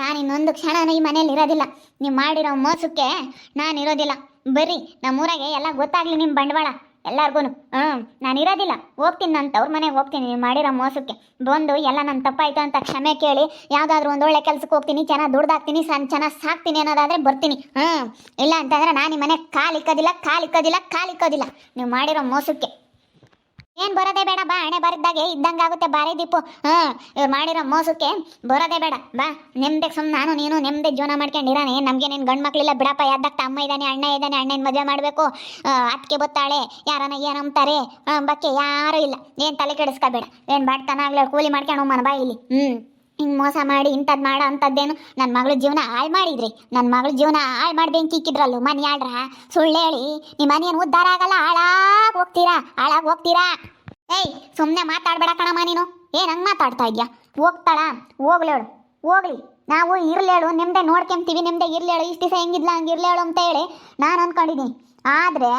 ನಾನು ಇನ್ನೊಂದು ಕ್ಷಣನೂ ಈ ಮನೇಲಿ ಇರೋದಿಲ್ಲ. ನೀವು ಮಾಡಿರೋ ಮೋಸಕ್ಕೆ ನಾನು ಇರೋದಿಲ್ಲ ಬರ್ರಿ, ನಮ್ಮೂರಾಗೆ ಎಲ್ಲ ಗೊತ್ತಾಗ್ಲಿ ನಿಮ್ಮ ಬಂಡವಾಳ. ಎಲ್ಲರಿಗೂ ಹ್ಞೂ ನಾನು ಇರೋದಿಲ್ಲ ಹೋಗ್ತೀನಿ ನಾನು ತವ್ರ ಮನೆಗೆ ಹೋಗ್ತೀನಿ ನೀವು ಮಾಡಿರೋ ಮೋಸಕ್ಕೆ. ಬಂದು ಎಲ್ಲ ನನ್ನ ತಪ್ಪಾಯ್ತು ಅಂತ ಕ್ಷಮೆ ಕೇಳಿ ಯಾವುದಾದ್ರೂ ಒಂದೊಳ್ಳೆ ಕೆಲ್ಸಕ್ಕೆ ಹೋಗ್ತೀನಿ ಚೆನ್ನಾಗಿ ದುಡ್ದಾಕ್ತೀನಿ, ಸಣ್ಣ ಚೆನ್ನಾಗಿ ಸಾಕ್ತೀನಿ ಅನ್ನೋದಾದ್ರೆ ಬರ್ತೀನಿ. ಹ್ಞೂ ಇಲ್ಲ ಅಂತಂದ್ರೆ ನಾನು ಈ ಮನೆ ಕಾಲಿಕ್ಕೋದಿಲ್ಲ ಕಾಲಿಕ್ಕೋದಿಲ್ಲ ಕಾಲಿಕ್ಕೋದಿಲ್ಲ. ನೀವು ಮಾಡಿರೋ ಮೋಸಕ್ಕೆ. ಏನ್ ಬರೋದೇ ಬೇಡ, ಬಾ, ಹಣೆ ಬರಿದ್ದಾಗೆ ಇದ್ದಂಗಾಗುತ್ತೆ ಬಾರಿ ದೀಪು. ಹ್ಮ್ ಇವ್ರು ಮಾಡಿರೋ ಮೋಸಕ್ಕೆ ಬರೋದೇ ಬೇಡ. ಬಾ ನೆಮ್ಮದಿ ಸುಮ್ ನಾನು ನೀನು ನೆಮ್ಮದಿ ಜೀವನ ಮಾಡ್ಕೊಂಡಿರಾನೆ. ನಮ್ಗೆ ನಿನ್ ಗಂಡು ಮಕ್ಳಿಲ್ಲ ಬಿಡಪ್ಪ ಯಾವ್ದಕ್ಕೆ ಅಮ್ಮ ಇದ್ದಾನೆ ಅಣ್ಣ ಇದ್ದಾನೆ ಅಣ್ಣನ ಮದುವೆ ಮಾಡಬೇಕು. ಅದಕ್ಕೆ ಬತ್ತಾಳೆ, ಯಾರನ್ನ ಏನಂತಾರೆ ಬಕ್ಕೆ ಯಾರು ಇಲ್ಲ. ಏನ್ ತಲೆ ಕೆಡಿಸ್ಕೋಬೇಡ. ಏನ್ ಬಾಡ್ತಾನ ಆಗ್ಲೇ ಕೂಲಿ ಮಾಡ್ಕೊಂಡು ಮನ ಬಾ ಇಲ್ಲಿ. ಹ್ಮ್ ಹಿಂಗೆ ಮೋಸ ಮಾಡಿ, ಇಂಥದ್ ಮಾಡ ಅಂತದ್ದೇನು ನನ್ನ ಮಗಳ ಜೀವನ ಹಾಳು ಮಾಡಿದ್ರಿ. ನನ್ನ ಮಗಳ ಜೀವನ ಹಾಳು ಮಾಡಿ ಬೆಂಕಿ ಮನೆ ಆಡ್ರ ಸುಳ್ಳು ಹೇಳಿ ನಿಮ್ಮ ಮನೇನು ಉದ್ಧಾರ ಆಗಲ್ಲ ಹೋಗ್ತೀರಾ? ಹಾಳಾಗಿ ಹೋಗ್ತೀರಾ? ಏಯ್ ಸುಮ್ಮನೆ ಮಾತಾಡ್ಬೇಡ ಕಣಮ್ಮ ನೀನು. ಏನು ಹಂಗೆ ಮಾತಾಡ್ತಾ ಇದ್ಯಾ? ಹೋಗ್ತಾಳ. ಹೋಗ್ಲೇಳು ಹೋಗ್ಲಿ. ನಾವು ಇರ್ಲೇಳು ನಿಮ್ದೆ ನೋಡ್ಕೊಂತೀವಿ, ನಿಮ್ದೆ ಇರ್ಲೇಳು ಇಷ್ಟು ದಿವಸ ಹೆಂಗಿದ್ಲ, ಹಂಗೆ ಇರ್ಲೇಳು ಅಂತ ಹೇಳಿ ನಾನು ಅನ್ಕೊಂಡಿನಿ ಆದರೆ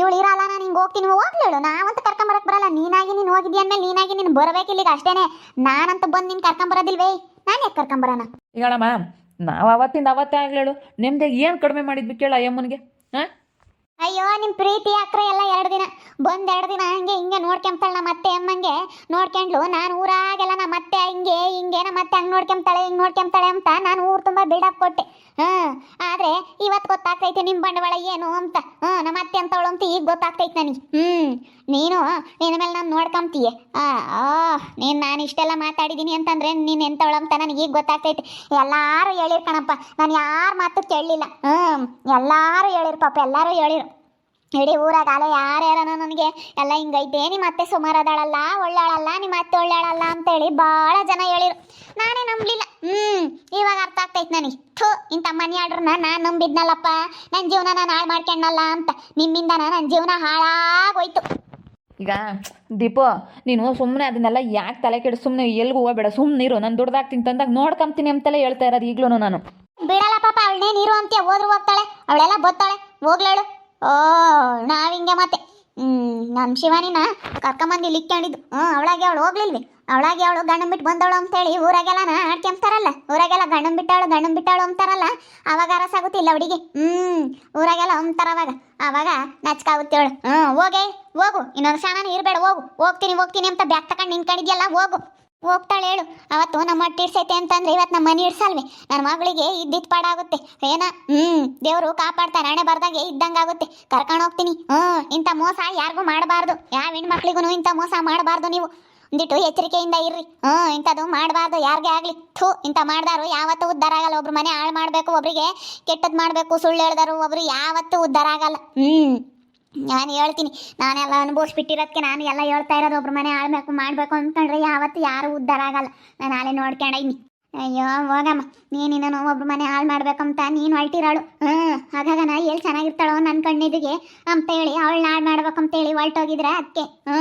ಇವಳು ಇರಲ್ಲ, ನಾನು ಹಿಂಗೆ ಹೋಗ್ತೀನಿ. ಹೋಗ್ಲೇಳು ನಾವಂತ ಕರ್ಕೊಂಬರಕ್ಕೆ ಬರಲ್ಲ. ನೀನಾಗಿ ನೀನು ಹೋಗಿದ್ಯ ಅಂದಮೇಲೆ ನೀನಾಗಿ ನೀನು ಬರಬೇಕಿಲ್ಲಿಗೆ ಅಷ್ಟೇನೆ. ನಾನಂತ ಬಂದು ನೀನು ಕರ್ಕೊಂಬರೋದಿಲ್ವೇ ನಾನು ಯಾಕೆ ಕರ್ಕೊಂಬರೋಣ ಹೇಳಮ್ಮ ನಾವು ಅವತ್ತಿಂದ ಅವತ್ತೇ ಆಗ್ಲೇಳು ನಿಮ್ದೆ ಏನು ಕಡಿಮೆ ಮಾಡಿದ್ವಿ ಕೇಳ ಅಯ್ಯಮ್ಮನಿಗೆ? ಹಾಂ? ಅಯ್ಯೋ ನಿಮ್ಮ ಪ್ರೀತಿ ಅಕ್ರೆ ಎಲ್ಲ ಎರಡು ದಿನ? ಬಂದ್ ಎರಡು ದಿನ ಹಂಗೆ ಹಿಂಗೆ ನೋಡ್ಕೊಂತಾಳೆ ನಮ್ಮ ಅತ್ತೆ ಅಮ್ಮಂಗೆ. ನೋಡ್ಕೊಂಡ್ಲು, ನಾನು ಊರಾಗೆಲ್ಲ ಹಿಂಗೆ ಹಿಂಗೆ, ನಮ್ಮ ಅತ್ತೆ ಹಂಗೆ ನೋಡ್ಕೊಂತಾಳೆ ಹಿಂಗೆ ನೋಡ್ಕೊಂತಾಳೆ ಅಂತ ನಾನು ಊರು ತುಂಬ ಬಿಲ್ಡಪ್ ಕೊಟ್ಟೆ. ಹಾಂ, ಆದರೆ ಇವತ್ತು ಗೊತ್ತಾಗ್ತೈತೆ ನಿಮ್ಮ ಬಂಡವಾಳ ಏನು ಅಂತ. ಹಾಂ, ನಮ್ಮ ಅತ್ತೆ ಅಂತವಳು ಅಂತ ಈಗ ಗೊತ್ತಾಗ್ತೈತೆ ನನಗೆ. ಹ್ಞೂ ನೀನು ನಿನ್ನ ಮೇಲೆ ನಾನು ನೋಡ್ಕೊಂತೀಯ ಆ ನೀನು ನಾನು ಇಷ್ಟೆಲ್ಲ ಮಾತಾಡಿದ್ದೀನಿ ಅಂತಂದ್ರೆ ನೀನು ಎಂತವಳು ಅಂತ ನನಗೆ ಈಗ ಗೊತ್ತಾಗ್ತೈತೆ. ಎಲ್ಲಾರು ಹೇಳಿರ್ ಕಣಪ್ಪ. ನಾನು ಯಾರ ಮಾತು ಕೇಳಲಿಲ್ಲ. ಹ್ಞೂ ಎಲ್ಲಾರು ಹೇಳಿರು ಪಾಪ, ಎಲ್ಲರೂ ಹೇಳಿರು. ಇಡೀ ಊರಾಗ ಅಲ್ಲ ಯಾರ್ಯಾರನೋ ನನಗೆ? ಎಲ್ಲ ಹಿಂಗೈತೆ. ನಿಮ್ಮ ಅತ್ತೆ ಸುಮಾರದಾಳಲ್ಲ ಒಳ್ಳಾಳಲ್ಲ ನಿಮ್ಮ ಅತ್ತೆ ಒಳ್ಳಾಳಲ್ಲ ಅಂತೇಳಿ ಭಾಳ ಜನ ಹೇಳಿರು. ನಾನೇ ನಂಬಲಿಲ್ಲ. ಹ್ಞೂ ಇವಾಗ ಅರ್ಥ ಆಗ್ತೈತೆ ನನಗೆ. ಥೂ ಇಂಥ ಮನಿ ಆರ್ಡ್ರನ್ನ ನಾನು ನಂಬಿದ್ನಲ್ಲಪ್ಪ. ನನ್ನ ಜೀವನ ನಾನು ಹಾಳು ಮಾಡ್ಕೊಂಡಲ್ಲ ಅಂತ. ನಿಮ್ಮಿಂದ ನನ್ನ ಜೀವನ ಹಾಳಾಗೋಯ್ತು. ಈಗ ದೀಪೋ ನೀನು ಸುಮ್ಮನೆ ಅದನ್ನೆಲ್ಲ ಯಾಕೆ ತಲೆ ಕೆಡು ಸುಮ್ಮನೆ ಎಲ್ಗೂ ಹೋಗಬೇಡ. ಸುಮ್ಮನೆ ಇರು ನಾನು ದುಡ್ದಾಗ್ತೀನಿ ತಂದಾಗ ನೋಡ್ಕೊಂತೀನಿ ಅಂತಲೇ ಹೇಳ್ತಾ ಇರೋದು ಈಗಲೂ ನಾನು. ಬಿಡಲ್ಲ ಪಾಪ ಅವಳನ್ನೇ ನೀರು ಅಂತೆ ಹೋದ್ರು ಹೋಗ್ತಾಳೆ ಅವಳೆಲ್ಲ ಬತ್ತಾಳೆ. ಹೋಗ್ಲೇಳು ಓ, ನಾವಿಂಗೆ ಮತ್ತೆ. ನಮ್ಮ ಶಿವಾನಿನ ಕರ್ಕೊಂಬಂದು ಇಲ್ಲಿ ಇಕ್ಕೊಂಡಿದ್ದು. ಹ್ಞೂ ಅವಳಾಗೆ ಅವಳು ಹೋಗ್ಲಿಲ್ವಿ? ಅವಳಾಗೆ ಅವಳು ಗಂಡನ್ ಬಿಟ್ಟು ಬಂದವಳು ಅಂತೇಳಿ ಊರಾಗೆಲ್ಲ ಆಡ್ಕೊಂತಾರಲ್ಲ ಊರಾಗೆಲ್ಲ ಗಂಡನ್ ಬಿಟ್ಟಾಳು ಗಂಡನ್ ಬಿಟ್ಟಾಳು ಅಂತಾರಲ್ಲ? ಅವಾಗ ಅರಸಾಗುತ್ತಿಲ್ಲ ಅವಳಿಗೆ? ಹ್ಞೂ ಊರಾಗೆಲ್ಲ ಅಂತಾರ ಅವಾಗ. ಅವಾಗ ನಚ್ಕಾಗುತ್ತೆ ಅವಳು ಹ್ಞೂ ಹೋಗೇ, ಹೋಗು. ಇನ್ನೊಂದು ಕ್ಷಣ ಇರಬೇಡ, ಹೋಗು. ಹೋಗ್ತೀನಿ ಹೋಗ್ತೀನಿ ಅಂತ ಬ್ಯಾಗ್ ತಗೊಂಡು ನಿಂತ್ಕೊಂಡಿದ್ಯಲ್ಲ, ಹೋಗು. ಹೋಗ್ತಾಳೆ ಹೇಳು. ಅವತ್ತು ನಮ್ಮ ಅಟ್ಟಿ ಇಡ್ಸೈತೆ ಅಂತಂದ್ರೆ ಇವತ್ತು ನಮ್ಮ ಮನೆ ಇಡ್ಸಲ್ವಿ ನನ್ನ ಮಗಳಿಗೆ ಇದ್ದಿದ್ದು ಪಾಡಾಗುತ್ತೆ. ಏನ ಹ್ಮ್, ದೇವರು ಕಾಪಾಡ್ತಾರೆ ಹಣೆ ಬರ್ದಾಗೆ ಇದ್ದಂಗಾಗುತ್ತೆ. ಕರ್ಕೊಂಡು ಹೋಗ್ತೀನಿ. ಹ್ಮ್, ಇಂಥ ಮೋಸ ಯಾರಿಗೂ ಮಾಡಬಾರ್ದು. ಯಾವ ಹೆಣ್ಮಕ್ಳಿಗೂ ಇಂಥ ಮೋಸ ಮಾಡಬಾರ್ದು ನೀವು. ಒಂದಿಟ್ಟು ಎಚ್ಚರಿಕೆಯಿಂದ ಇರ್ರಿ. ಹ್ಮ್, ಇಂಥದ್ದು ಮಾಡಬಾರ್ದು. ಯಾರಿಗೆ ಆಗ್ಲಿ. ಥೂ, ಇಂಥ ಮಾಡ್ದಾರು ಯಾವತ್ತೂ ಉದ್ಧಾರ ಆಗಲ್ಲ. ಒಬ್ರು ಮನೆ ಹಾಳು ಮಾಡಬೇಕು, ಒಬ್ರಿಗೆ ಕೆಟ್ಟದ್ದು ಮಾಡಬೇಕು, ಸುಳ್ಳು ಹೇಳ್ದಾರು, ಒಬ್ರು ಯಾವತ್ತೂ ಉದ್ಧಾರ ಆಗಲ್ಲ. ಹ್ಮ್. ನಾನು ಹೇಳ್ತೀನಿ, ನಾನೆಲ್ಲ ಅನುಭವಿಸ್ಬಿಟ್ಟಿರೋದಕ್ಕೆ ನಾನು ಎಲ್ಲ ಹೇಳ್ತಾ ಇರೋದು ಒಬ್ರು ಮನೆ ಆಳ್ಬೇಕು, ಮಾಡಬೇಕು ಅಂದ್ಕೊಂಡ್ರೆ ಯಾವತ್ತು ಯಾರು ಉದ್ಧಾರ ಆಗಲ್ಲ. ನಾನು ನಾಳೆ ನೋಡ್ಕೊಂಡೈನಿ ಅಯ್ಯೋ, ಹೋಗಮ್ಮ. ನೀನಿನ್ನೂ ಒಬ್ರು ಮನೆ ಹಾಳು ಮಾಡ್ಬೇಕಂತ ನೀನು ಹೊಲ್ಟಿರಾಳು ಹ್ಞೂ ಹಾಗಾಗ ನಾ ಎಲ್ಲಿ ಚೆನ್ನಾಗಿರ್ತಾಳೋ ನನ್ನ ಕಣ್ಣಿದಿಗೆ ಅಂತ ಹೇಳಿ ಅವಳನ್ನ ಹಾಳು ಮಾಡ್ಬೇಕಂತ ಹೇಳಿ ಹೊಲ್ಟೋಗಿದ್ರೆ ಅದಕ್ಕೆ ಹ್ಞೂ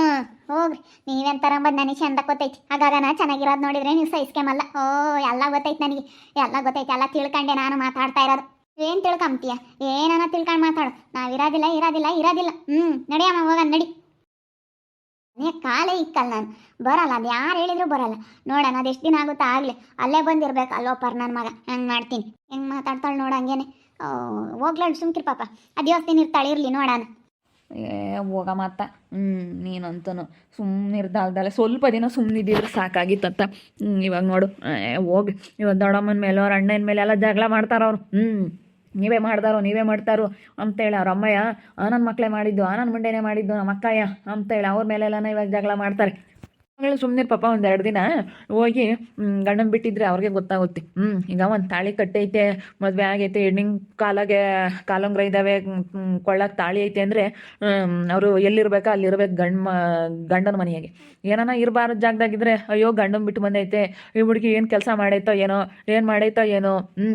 ಹೋಗ್ರಿ. ನೀವೆಂತಾರ ಬಂದು ನನಗೆ ಚಂದ ಗೊತ್ತೈತಿ. ಹಾಗಾಗ ನಾ ಚೆನ್ನಾಗಿರೋದು ನೋಡಿದ್ರೆ ನೀವು ಸಹಿಸ್ಕೊಂಬಲ್ಲ ಓ, ಎಲ್ಲ ಗೊತ್ತೈತೆ ನನಗೆ. ಎಲ್ಲ ಗೊತ್ತೈತೆ, ಎಲ್ಲ ತಿಳ್ಕೊಂಡೆ ನಾನು ಮಾತಾಡ್ತಾ ಇರೋದು. ಏನ್ ತಿಳ್ಕೊಂತೀಯ ಏನನ ತಿಳ್ಕೊಂಡು ಮಾತಾಡು. ನಾವ್ ಇರೋದಿಲ್ಲ ಇರೋದಿಲ್ಲ. ಇರೋದಿಲ್ಲ ಹ್ಮ್ ನಡಿಯಮ್ಮ ಹೋಗ ನಡಿ. ನೀ ಕಾಲೇ ಇಕ್ಕಲ್ಲ ನಾನು. ಬರಲ್ಲ, ಅದು ಯಾರು ಹೇಳಿದ್ರು ಬರಲ್ಲ. ನೋಡೋಣ, ಅದು ಎಷ್ಟು ದಿನ ಆಗುತ್ತಾ ಆಗ್ಲಿ. ಅಲ್ಲೇ ಬಂದಿರ್ಬೇಕು. ಅಲ್ಲೋಪರ್ ನನ್ನ ಮಗ. ಹೆಂಗ್ ಮಾಡ್ತೀನಿ. ಹೆಂಗ್ ಮಾತಾಡ್ತಾಳೆ ನೋಡ ಹಂಗೇನೆ. ಹೋಗ್ಲಾಡ್ ಸುಮ್ಕಿರ್ ಪಾಪ. ಅದು ಯೋಸ್ತೀನಿ ಇರ್ತಾಳೆ ಇರ್ಲಿ, ನೋಡೋಣ. ಏ ಮಾತ. ಹ್ಞೂ ನೀನಂತನು. ಸುಮ್ಮನೆ ಇರ್ದಾಲ್ದಲ್ಲ ಸ್ವಲ್ಪ ದಿನ ಸುಮ್ಮನಿದ್ದಿದ್ರೆ ಸಾಕಾಗಿತ್ತಂತ. ಇವಾಗ ನೋಡು. ಹೋಗಿ. ಇವಾಗ ದೊಡ್ಡಮ್ಮನ ಮೇಲೆ ಅವ್ರ ಅಣ್ಣನ ಮೇಲೆ ಎಲ್ಲ ಜಗಳ ಮಾಡ್ತಾರ ಅವ್ರು. ಹ್ಞೂ ನೀವೇ ಮಾಡ್ದಾರೋ, ನೀವೇ ಮಾಡ್ತಾರೋ ಅಂತೇಳಿ ಅವ್ರ ಅಮ್ಮಯ್ಯ, ಆ ನನ್ನ ಮಕ್ಕಳೇ ಮಾಡಿದ್ದು, ಆ ನನ್ನ ಮುಂಡೆನೇ ಮಾಡಿದ್ದು ನಮ್ಮ ಅಕ್ಕಯ್ಯ ಅಂತೇಳಿ ಅವ್ರ ಮೇಲೆಲ್ಲ ಇವಾಗ ಜಗಳ ಮಾಡ್ತಾರೆ. ಸುಮ್ಮನೆ ಪಾಪ ಒಂದೆರಡು ದಿನ ಹೋಗಿ ಗಂಡನ ಬಿಟ್ಟಿದ್ರೆ ಅವ್ರಿಗೆ ಗೊತ್ತಾಗುತ್ತೆ. ಹ್ಞೂ ಈಗ ಒಂದು ತಾಳಿ ಕಟ್ಟೈತೆ, ಮದುವೆ ಆಗೈತೆ, ಹೆಣ್ಣಿನ ಕಾಲಾಗೆ ಕಾಲಂಗ್ರ ಇದ್ದಾವೆ ಕೊಳ್ಳಕ್ಕೆ ತಾಳಿ ಐತೆ ಅಂದರೆ ಅವರು ಎಲ್ಲಿರ್ಬೇಕೋ ಅಲ್ಲಿರ್ಬೇಕು ಗಂಡ ಮ, ಗಂಡನ ಮನೆಯಾಗೆ. ಏನಾನ ಇರಬಾರ್ದು ಜಾಗದಾಗಿದ್ರೆ ಅಯ್ಯೋ, ಗಂಡನ ಬಿಟ್ಟು ಬಂದೈತೆ, ಈ ಹುಡುಗಿ ಏನು ಕೆಲಸ ಮಾಡೈತೋ ಏನೋ, ಏನು ಮಾಡೈತೋ ಏನೋ ಹ್ಞೂ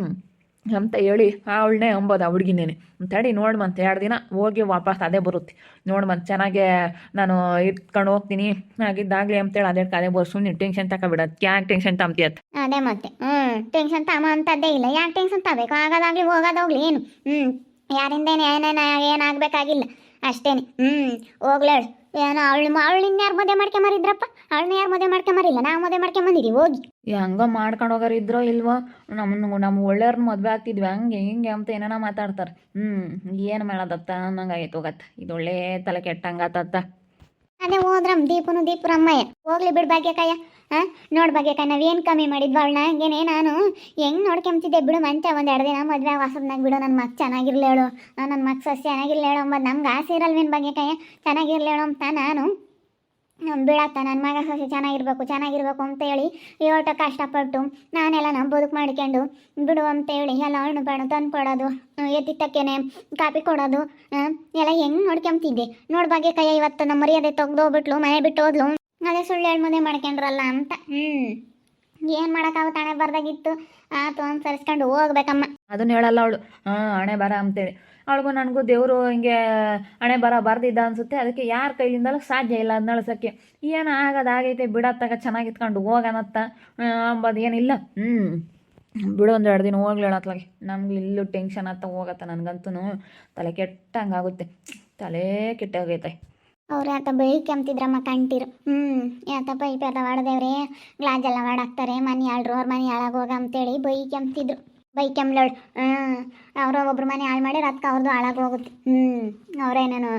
ಅಂತ ಹೇಳಿ ಅವಳನ್ನೇ ಅಂಬೋದು ಆ ಹುಡುಗಿನೇನೆ. ತಡಿ ನೋಡಿ ಮಂತ್ ಎರಡು ದಿನ ಹೋಗಿ ವಾಪಸ್ ಅದೇ ಬರುತ್ತೆ. ನೋಡ್ಮಂತ ಮಂತ್ ಚೆನ್ನಾಗೆ ನಾನು ಇಟ್ಕೊಂಡು ಹೋಗ್ತೀನಿ. ಆಗಿದ್ದಾಗಲಿ ಅಂತೇಳಿ ಅದೇ ಅದೇ ಬರೋ ಸುಮ್ಮನೆ ಟೆನ್ಷನ್ ತಗೊಬಿಡೋದು ಯಾಕೆ ಟೆನ್ಷನ್ ತಗೊಂತೀಯತ್ ಅದೇ ಮತ್ತೆ. ಹ್ಞೂ ಟೆನ್ಷನ್ ತಮ್ಮ ಅಂತದ್ದೇ ಇಲ್ಲ. ಯಾಕೆ ಟೆನ್ಷನ್ ತಗಬೇಕು ಆಗೋದಾಗ್ಲಿ ಹೋಗೋದಾಗ್ಲಿ ಏನು? ಹ್ಞೂ ಯಾರಿಂದ ಏನು ಏನೇನ ಏನಾಗಬೇಕಾಗಿಲ್ಲ. ಅಷ್ಟೇನೆ. ಹ್ಞೂ ಹೋಗ್ಲೇಳು ಏನೋ ಅವಳು ಅವಳು ಇನ್ಯಾರು ಮದುವೆ ಮಾಡ್ಕೊಂಬರಿದ್ರಪ್ಪ ಅವಳನ್ನ ಯಾರು ಮದುವೆ ಮಾಡ್ಕೊಂಬರಿಲ್ಲ ನಾವು ಮದುವೆ ಮಾಡ್ಕೊಂಬಂದಿದ್ದೀವಿ ಹೋಗಿ. ಹಂಗ ಮಾಡ್ಕೊಂಡು ಹೋಗೋರು ಇದ್ರೋ ಇಲ್ವೋ? ನಮ್ಮ ನಮ್ಮ ಒಳ್ಳೆಯವ್ರನ್ನ ಮದುವೆ ಆಗ್ತಿದ್ವಿ ಹಂಗೆ ಹಿಂಗೆ ಅಂತ ಏನೇನೋ ಮಾತಾಡ್ತಾರೆ. ಹ್ಞೂ ಏನು ಮಾಡೋದತ್ತ ಅನ್ನಂಗೆ ಆಯ್ತು ಹೋಗತ್ತ ಇದು ಒಳ್ಳೆ ತಲೆ ಕೆಟ್ಟಂಗಾತತ್ತ ಅದೇ ಹೋದ್ರಮ್ ದೀಪನು ದೀಪರಮ್ಮಯ್ಯ ಹೋಗ್ಲಿ ಬಿಡ್ ಭಾಗ್ಯಕಾಯ ಹಾ ನೋಡ್ ಭಾಗ್ಯಕಾಯ ನಾವೇನ್ ಕಮ್ಮಿ ಮಾಡಿದ್ವ ಅವಳನ್ನ ಹಂಗೇನೆ ನಾನು ಹೆಂಗ್ ನೋಡ್ಕೊಂತಿದ್ದೆ ಬಿಡು ಮಂಚ ಒಂದ್ ಎರಡು ದಿನ ಮದ್ವೆ ವಾಸದ್ನಾಗ ಬಿಡು ನನ್ನ ಮಕ್ ಚೆನ್ನಾಗಿರ್ಲೇಳು. ನನ್ನ ಮಕ್ ಸಸ್ಯ ಚೆನ್ನಾಗಿರ್ಲೇಳು ಅಂಬದ್ ನಮ್ಗೆ ಆಸೆ ಇರಲ್ವೇನ್ ಭಾಗ್ಯಕಾಯ ಚೆನ್ನಾಗಿರ್ಲೇಳು ಅಂತ ನಾನು. ಬೀಳತ್ತ ನನ್ನ ಮಗ ಸೊಸೆ ಚೆನ್ನಾಗಿರ್ಬೇಕು ಚೆನ್ನಾಗಿರ್ಬೇಕು ಅಂತೇಳಿ ಏಟ ಕಷ್ಟಪಟ್ಟು ನಾನೆಲ್ಲ ನಮ್ಮ ಬದುಕು ಮಾಡ್ಕೊಂಡು ಬಿಡು ಅಂತ ಹೇಳಿ ಎಲ್ಲ ಹಣ್ಣು ಬಣ್ಣು ತಂದು ಕೊಡೋದು ಎತ್ತಿತ್ತಕ್ಕೇನೆ ಕಾಪಿ ಕೊಡೋದು ಎಲ್ಲ ಹೆಂಗೆ ನೋಡ್ಕೊಂತಿದ್ದೆ. ನೋಡ್ಬಾಗೆ ಕೈ ಇವತ್ತು ನಮ್ಮ ಮರ್ಯಾದೆ ತೆಗ್ದೋಗ್ಬಿಟ್ಲು, ಮನೆ ಬಿಟ್ಟು ಹೋದ್ಲು ಅದೇ ಸುಳ್ಳು ಹೇಳಿ ಮುಂದೆ ಮಾಡ್ಕೊಂಡ್ರಲ್ಲ ಅಂತ. ಹ್ಮ್. ಏನ್ ಮಾಡಕ್ಕಾಗುತ್ತೆ ಹಣೆ ಬರ್ದಾಗಿತ್ತು? ಆತು ಅನ್ಸರಿಸ್ಕೊಂಡು ಹೋಗ್ಬೇಕಮ್ಮ. ಅದನ್ನ ಹೇಳಲ್ಲ ಅವಳು. ಹಾಂ ಹಣೆ ಬರ ಅಂತೇಳಿ. ಅವಳಿಗೂ ನನಗೂ ದೇವರು ಹಿಂಗೆ ಹಣೆ ಬರ ಬರ್ದಿದ್ದ ಅನ್ಸುತ್ತೆ. ಅದಕ್ಕೆ ಯಾರ ಕೈಲಿಂದಲೂ ಸಾಧ್ಯ ಇಲ್ಲ ಅದ್ ನಳ್ಸೋಕ್ಕೆ ಏನು ಆಗೋದಾಗೈತೆ ಬಿಡತ್ತಾಗ ಚೆನ್ನಾಗಿ ಇತ್ಕೊಂಡು ಹೋಗನತ್ತ? ಅಂಬೋದು ಏನಿಲ್ಲ. ಹ್ಞೂ ಬಿಡು ಒಂದು ಎರಡು ದಿನ ಹೋಗ್ಲಿ ಹೇಳತ್ಲಾಗೆ ನಮ್ಗೆ ಇಲ್ಲೂ ಟೆನ್ಷನ್ ಆತ ಹೋಗತ್ತ ನನಗಂತೂ ತಲೆ ಕೆಟ್ಟಂಗಾಗುತ್ತೆ. ತಲೆ ಕೆಟ್ಟೋಗೈತೆ. ಅವ್ರು ಯಾತ ಬೈಕ್ ಅಂತಿದ್ರಮ್ಮ ಕಂಟಿರು ಹ್ಮ್ ಯಾತಪ್ಪ ಈ ಯಾತ ವಾಡದೇವ್ರೆ ಗ್ಲಾಜ್ ಎಲ್ಲ ವಾಡಾಕ್ತಾರೆ, ಮನೆ ಆಳ್ರು, ಅವ್ರ ಮನೆ ಹಾಳಾಗೋಗ ಅಂತೇಳಿ ಬೈಕ್ ಅಂತಿದ್ರು ಬೈಕ್ ಎಂಬ್ಲೋಳು ಹ್ಮ್, ಅವ್ರ ಒಬ್ರು ಮನೆ ಹಾಳು ಮಾಡಿ ಅದಕ್ಕೆ ಅವ್ರದ್ದು ಹಾಳಾಗಿ ಹೋಗುತ್ತೆ. ಹ್ಮ್, ಅವ್ರೇನೇನು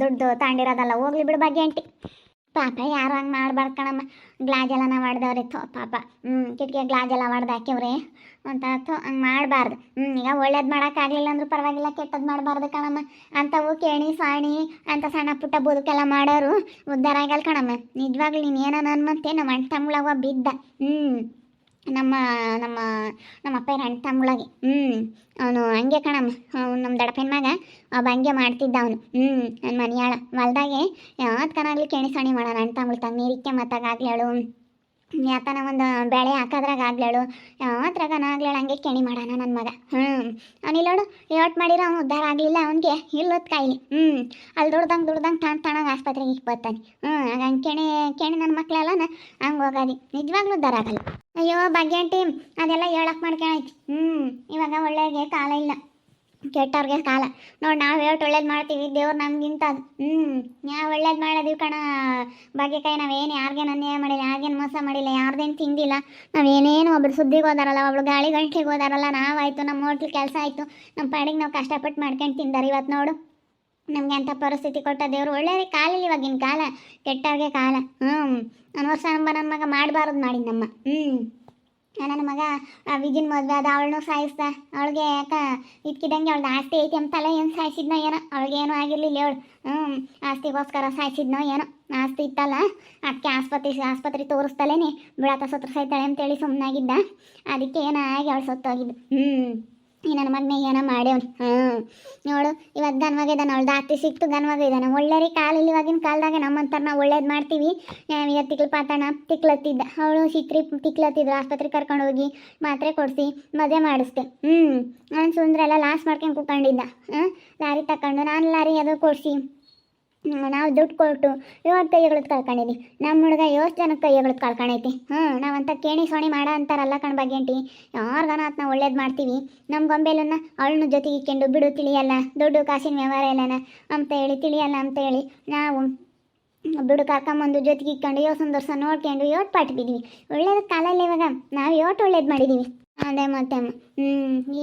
ದುಡ್ಡು ತಾಂಡಿರೋದಲ್ಲ, ಹೋಗ್ಲಿ ಬಿಡು ಬಗ್ಗೆ ಅಂಟಿ ಪಾಪ, ಯಾರು ಹಂಗೆ ಮಾಡ್ಬಾರ್ದು ಕಣಮ್ಮ. ಗ್ಲಾಜ್ ಎಲ್ಲ ನಾವು ಥೋ, ಪಾಪ. ಹ್ಞೂ ಕಿಟಕಿ ಗ್ಲಾಜ್ ಎಲ್ಲ ಹೊಡೆದು ಹಾಕ್ಯವ್ರೆ ಅಂತ ಥೋ, ಹಂಗೆ ಮಾಡಬಾರ್ದು. ಹ್ಞೂ ಈಗ ಒಳ್ಳೇದು ಮಾಡೋಕ್ಕಾಗಲಿಲ್ಲ ಅಂದ್ರೂ ಪರವಾಗಿಲ್ಲ ಕೆಟ್ಟದ್ದು ಮಾಡಬಾರ್ದು ಕಣಮ್ಮ. ಅಂಥವು ಕೇಣಿ, ಸಾಣಿ, ಅಂತ ಸಣ್ಣ ಪುಟ್ಟ ಬದುಕೆಲ್ಲ ಮಾಡೋರು ಉದ್ಧಾರ ಆಗಲ್ಲ ಕಣಮ್ಮ. ನಿಜವಾಗ್ಲೂ ನೀನು ಏನೋ ಅನ್ಮಂತೆ ನಮ್ಮ ಅಣ್ಣ ತಮ್ಮಳವ ಬಿದ್ದ. ಹ್ಞೂ ನಮ್ಮ ನಮ್ಮ ನಮ್ಮ ಅಪ್ಪ ಅಣ್ಣ ತಮ್ಮಳಗೆ. ಹ್ಞೂ ಅವನು ಹಂಗೆ ಕಣಮ್ಮ. ಅವ್ನು ನಮ್ಮ ದಡಪ್ಪನ ಮಗ. ಒಬ್ಬ ಹಂಗೆ ಮಾಡ್ತಿದ್ದ ಅವನು. ಹ್ಞೂ ನನ್ನ ಮನೆಯಾಳ. ಹೊಲ್ದಾಗೆ ಯಾವ್ದಕ್ಕನಾಗ್ಲಿ ಕೆಣಿ ಸಾಣಿ ಮಾಡೋಣ. ಅಣ್ಣ ತಮ್ಮಳು ತಂಗ ನೀರಿಕ್ಕೆ ಮತ್ತಾಗಲಿ ಹೇಳು ಯಾತನ ಒಂದು ಬೇಳೆ ಹಾಕೋದ್ರಾಗ ಆಗ್ಲೇಳು. ಯಾವ್ದ್ರಾಗ ಆಗ್ಲೇಳು, ಹಂಗೆ ಕೆಣಿ ಮಾಡೋಣ ನನ್ನ ಮಗ. ಹ್ಞೂ ಅವನಿಲ್ಲೋಡು ಯೋಟ್ ಮಾಡಿರೋ ಅವ್ನು ಉದ್ಧಾರ ಆಗಲಿಲ್ಲ ಅವನಿಗೆ ಇಲ್ಲೊತ್ತು ಕಾಯಿಲೆ. ಹ್ಞೂ ಅಲ್ಲಿ ದುಡ್ದಂಗೆ ದುಡ್ದಂಗೆ ತಾಣ ತಾಣಾಗ ಆಸ್ಪತ್ರೆಗೆ ಇಕ್ ಬರ್ತಾನೆ ಹ್ಞೂ ಆಗ ಹಂಗೆ ಕೆಣಿ ಕೆಣಿ ನನ್ನ ಮಕ್ಕಳೆಲ್ಲ ಹಂಗೆ ಹೋಗೋದು. ನಿಜವಾಗ್ಲೂ ಉದ್ಧಾರ ಆಗಲ್ಲ. ಅಯ್ಯೋ ಭಾಗ್ಯ ಟೀಮ್ ಅದೆಲ್ಲ ಹೇಳಕ್ ಮಾಡ್ಕೊಳೈತಿ ಹ್ಞೂ ಇವಾಗ ಒಳ್ಳೆಗೆ ಕಾಲ ಇಲ್ಲ. ಕೆಟ್ಟವ್ರಿಗೆ ಕಾಲ ನೋಡಿ ನಾವು ಹೇಳ್ಟ್ ಒಳ್ಳೇದು ಮಾಡ್ತೀವಿ, ದೇವ್ರು ನಮ್ಗಿಂತ ಹ್ಞೂ ನಾವು ಒಳ್ಳೇದು ಮಾಡೋದೀವಿ ಕಣ. ಭಾಗ್ಯಕಾಯಿ ನಾವೇನು ಯಾರಿಗೇನು ಅನ್ಯಾಯ ಮಾಡಿಲ್ಲ, ಯಾರಿಗೇನು ಮೋಸ ಮಾಡಿಲ್ಲ, ಯಾರ್ದೇನು ತಿಂದಿಲ್ಲ. ನಾವೇನೇನು ಒಬ್ರು ಸುದ್ದಿಗೆ ಹೋದಾರಲ್ಲ ಒಬ್ರು ಗಾಳಿ ಗಂಟ್ಲಿಗೆ ಹೋದಾರಲ್ಲ, ನಾವಾಯ್ತು ನಮ್ಮ ಹೋಟ್ಲ್ ಕೆಲಸ ಆಯಿತು. ನಮ್ಮ ಪಾಡಿಗೆ ನಾವು ಕಷ್ಟಪಟ್ಟು ಮಾಡ್ಕೊಂಡು ತಿಂದಾರೆ ಇವತ್ತು ನೋಡು. ನಮಗೆ ಅಂಥ ಪರಿಸ್ಥಿತಿ ಕೊಟ್ಟ ದೇವರು ಒಳ್ಳೆಯ ಕಾಲಿಲ್ಲ ಇವಾಗಿನ ಕಾಲ, ಕೆಟ್ಟವ್ರಿಗೆ ಕಾಲ. ಹ್ಞೂ ನನ್ನ ವರ್ಷ ನಮ್ಮ ಮಗ ಮಾಡಬಾರ್ದು ಮಾಡಿದ್ನಮ್ಮ ಹ್ಞೂ ನನ್ನ ಮಗ ವಿಜಿನ್ ಮದುವೆ ಅದ ಅವಳನ್ನೂ ಸಾಯಿಸ್ದ. ಅವಳಿಗೆ ಯಾಕ ಇದ್ಕಿದಂಗೆ ಅವಳ್ದು ಆಸ್ತಿ ಐತಿ ಅಂತಲ್ಲ ಏನು ಸಾಯಿಸಿದ್ನೋ ಏನೋ. ಅವಳಿಗೆ ಏನೂ ಆಗಿರ್ಲಿಲ್ಲ ಅವಳು ಹ್ಞೂ ಆಸ್ತಿಗೋಸ್ಕರ ಸಾಯಿಸಿದ್ನೋ ಏನೋ. ಆಸ್ತಿ ಇತ್ತಲ್ಲ ಅದಕ್ಕೆ ಆಸ್ಪತ್ರೆ ಆಸ್ಪತ್ರೆ ತೋರಿಸ್ತಲೇನೆ. ಬಿಡಾತ ಸತ್ರ ಸಾಯ್ತಾಳೆ ಅಂತೇಳಿ ಸುಮ್ಮನಾಗಿದ್ದ ಅದಕ್ಕೆ ಏನೋ ಆಗಿ ಅವಳು ಸತ್ತೋಗಿದ್ದು. ಹ್ಞೂ ಈ ನನ್ನ ಮಗನೇ ಏನೋ ಮಾಡ್ಯವನು ಹಾಂ. ನೋಡು ಇವತ್ತು ಇದ್ದಾನೆ ಅವಳು ದಾತಿ ಸಿಕ್ತು ಗನ್ವಾಗ ಇದ್ದಾನೆ ಕಾಲ ಇಲ್ವವಾಗಿನ್ ಇವಾಗಿನ ಕಾಲದಾಗ ನಮ್ಮಂತರ ನಾವು ಒಳ್ಳೇದು ಮಾಡ್ತೀವಿ. ಈಗ ತಿಕ್ಲು ಪಾತಾಣ ತಿಕ್ಲತ್ತಿದ್ದ ಅವಳು ಸಿಕ್ರಿ ತಿಕ್ಲತ್ತಿದ್ರು ಆಸ್ಪತ್ರೆಗೆ ಕರ್ಕೊಂಡು ಹೋಗಿ ಮಾತ್ರೆ ಕೊಡಿಸಿ ಮದುವೆ ಮಾಡಿಸ್ದೆ. ಹ್ಞೂ ನಾನು ಸುಂದ್ರ ಎಲ್ಲ ಲಾಸ್ ಮಾಡ್ಕೊಂಡು ಕೂತ್ಕೊಂಡಿದ್ದ. ಹಾಂ? ಲಾರಿ ತಗೊಂಡು ನಾನು ಲಾರಿ ಅದು ಕೊಡಿಸಿ. ನಾವು ದುಡ್ಡು ಕೊಟ್ಟು ಇವತ್ತು ಕೈ ಎಗಳದ್ ಕಳ್ಕೊಂಡಿದ್ವಿ. ನಮ್ಮ ಹುಡುಗ ಎಷ್ಟು ಜನಕ್ಕೆ ಕೈ ಎಗಳದ್ ಕಳ್ಕೊಂಡೈತಿ ಹ್ಞೂ ನಾವಂತ ಕೇಣಿ ಸೋಣಿ ಮಾಡ ಅಂತಾರಲ್ಲ ಕಣ್ ಬಗ್ಗೆಂಟಿ ಯಾರ್ಗನ ನಾವು ಒಳ್ಳೇದು ಮಾಡ್ತೀವಿ. ನಮ್ಮ ಗೊಂಬೆಲನ್ನ ಅವಳನ್ನ ಜೊತೆಗೆ ಇಕ್ಕೊಂಡು ಬಿಡು ತಿಳಿಯಲ್ಲ. ದುಡ್ಡು ಕಾಸಿನ ವ್ಯವಹಾರ ಇಲ್ಲನ ಅಂತ ಹೇಳಿ ತಿಳಿಯಲ್ಲ ಅಂತ ಹೇಳಿ ನಾವು ಬಿಡು ಕರ್ಕೊಂಬಂದು ಜೊತೆಗೆ ಇಕ್ಕೊಂಡು ಯೋ ಸುಂದರ್ಸ ನೋಡ್ಕೊಂಡು ಯೋಟ್ ಪಾಟ್ ಬಿದ್ವಿ. ಒಳ್ಳೇದು ಕಾಲಲ್ಲಿ ಇವಾಗ. ನಾವು ಯೋಟ್ ಒಳ್ಳೇದು ಮಾಡಿದ್ದೀವಿ ಅದೇ ಮತ್ತೆ. ಹ್ಞೂ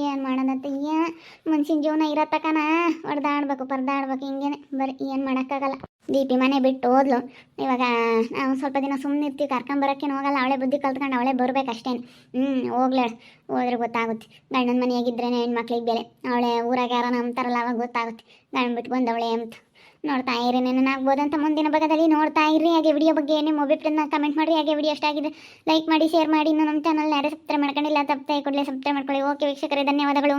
ಏನು ಮಾಡೋದಂತ ಏನು ಮನ್ಸಿನ ಜೀವನ ಇರತ್ತಕನ ಹೊಡೆದಾಡ್ಬೇಕು, ಪರ್ದಾಡ್ಬೇಕು, ಹಿಂಗೇನೆ. ಬರೀ ಏನು ಮಾಡೋಕ್ಕಾಗಲ್ಲ. ದೀಪಿ ಮನೆ ಬಿಟ್ಟು ಹೋದ್ಲು. ಇವಾಗ ನಾವು ಸ್ವಲ್ಪ ದಿನ ಸುಮ್ಮನೆ ಇರ್ತೀವಿ ಕರ್ಕೊಂಬರೋಕ್ಕೇನು ಹೋಗಲ್ಲ. ಅವಳೆ ಬುದ್ಧಿ ಕಲ್ತ್ಕೊಂಡು ಅವಳೇ ಬರ್ಬೇಕಷ್ಟೇನು. ಹ್ಞೂ ಹೋಗ್ಲೇಳು ಹೋದ್ರೆ ಗೊತ್ತಾಗುತ್ತೆ. ಗಂಡನ ಮನೆಯಾಗಿದ್ರೆ ಹೆಣ್ಮಕ್ಳಿಗೆ ಬೆಲೆ. ಅವಳೆ ಊರಾಗ ಯಾರೋ ಅಂತಾರಲ್ಲ ಅವಾಗ ಗೊತ್ತಾಗುತ್ತೆ. ಗಂಡ ಬಿಟ್ಟು ಬಂದವಳೆ ಅಂತ. ನೋಡ್ತಾ ಇರಿ ಆಗ್ಬೋದಂತ ಮುಂದಿನ ಭಾಗದಲ್ಲಿ ನೋಡ್ತಾ ಇರಿ. ಹಾಗೆ ವಿಡಿಯೋ ಬಗ್ಗೆ ಏನೇ ಫ್ರೆಂಡ್ನ ಕಮೆಂಟ್ ಮಾಡಿ ಹಾಗೆ ವಿಡಿಯೋ ಎಷ್ಟಾಗಿದೆ ಲೈಕ್ ಮಾಡಿ ಶೇರ್ ಮಾಡಿ. ಇನ್ನು ನಮ್ಮ ಚಾನಲ್ ಯಾರೇ ಸಬ್ಸ್ಕ್ರೈಬ್ ಮಾಡ್ಕೊಂಡಿಲ್ಲ ತಪ್ಪದೆ ಕೂಡಲೇ ಸಬ್ಸ್ಕ್ರೈಬ್ ಮಾಡ್ಕೊಳ್ಳಿ. ಓಕೆ ವೀಕ್ಷಕರೇ, ಧನ್ಯವಾದಗಳು.